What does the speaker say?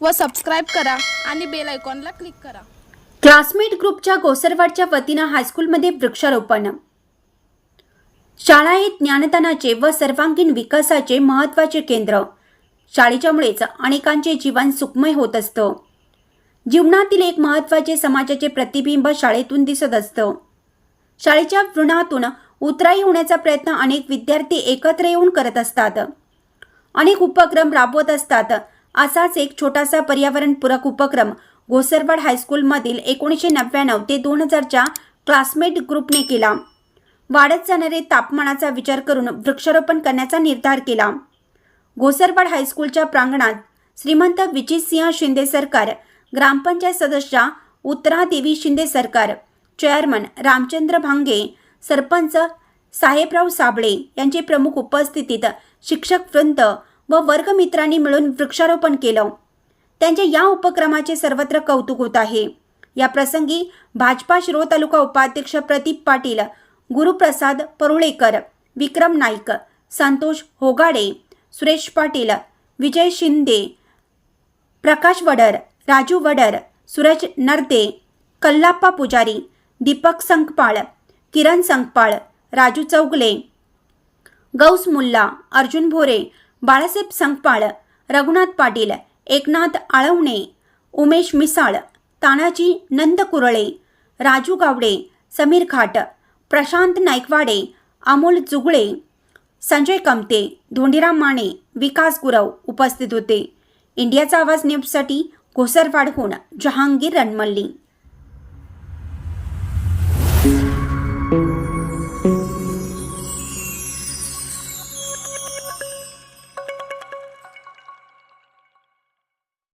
व सबस्क्राईब करा आणि बेल आयकॉनला क्लिक करा. क्लासमेट ग्रुपच्या गोसरवाडच्या वतीनं हायस्कूलमध्ये वृक्षारोपण. शाळा हे ज्ञानदानाचे व सर्वांगीण विकासाचे महत्त्वाचे केंद्र. शाळेच्यामुळेच अनेकांचे जीवन सुखमय होत असतं. जीवनातील एक महत्त्वाचे समाजाचे प्रतिबिंब शाळेतून दिसत असतं. शाळेच्या वृणातून उतराई होण्याचा प्रयत्न अनेक विद्यार्थी एकत्र येऊन करत असतात. अनेक उपक्रम राबवत असतात. असाच एक छोटासा पर्यावरणपूरक उपक्रम घोसरवाड हायस्कूलमधील एकोणीसशे नव्याण्णव ते दोन हजारच्या क्लासमेट ग्रुपने केला. वाढत जाणारे तापमानाचा विचार करून वृक्षारोपण करण्याचा निर्धार केला. घोसरवाड हायस्कूलच्या प्रांगणात श्रीमंत विजितसिंह शिंदे सरकार ग्रामपंचायत सदस्या उत्तरादेवी शिंदे सरकार चेअरमन रामचंद्र भांगे सरपंच साहेबराव साबळे यांची प्रमुख उपस्थितीत शिक्षक वृंद व वर्गमित्रांनी मिळून वृक्षारोपण केलं. त्यांच्या या उपक्रमाचे सर्वत्र कौतुक होत आहे. या प्रसंगी भाजपा शिरो तालुका उपाध्यक्ष प्रदीप पाटील गुरुप्रसाद परुळेकर विक्रम नाईक संतोष होगाडे सुरेश पाटील विजय शिंदे प्रकाश वडर राजू वडर सूरज नरदे कल्लाप्पा पुजारी दीपक संकपाळ किरण संकपाळ राजू चौगले गौस मुल्ला अर्जुन भोरे बाळासाहेब संकपाळ रघुनाथ पाटील एकनाथ आळवणे उमेश मिसाळ तानाजी नंद कुरळे राजू गावडे समीर खाट प्रशांत नाईकवाडे अमोल जुगळे संजय कमते धोंडीराम माने विकास गुरव उपस्थित होते. इंडियाचा आवाज न्यूजसाठी घोसरवाडहून जहांगीर रणमल्ली.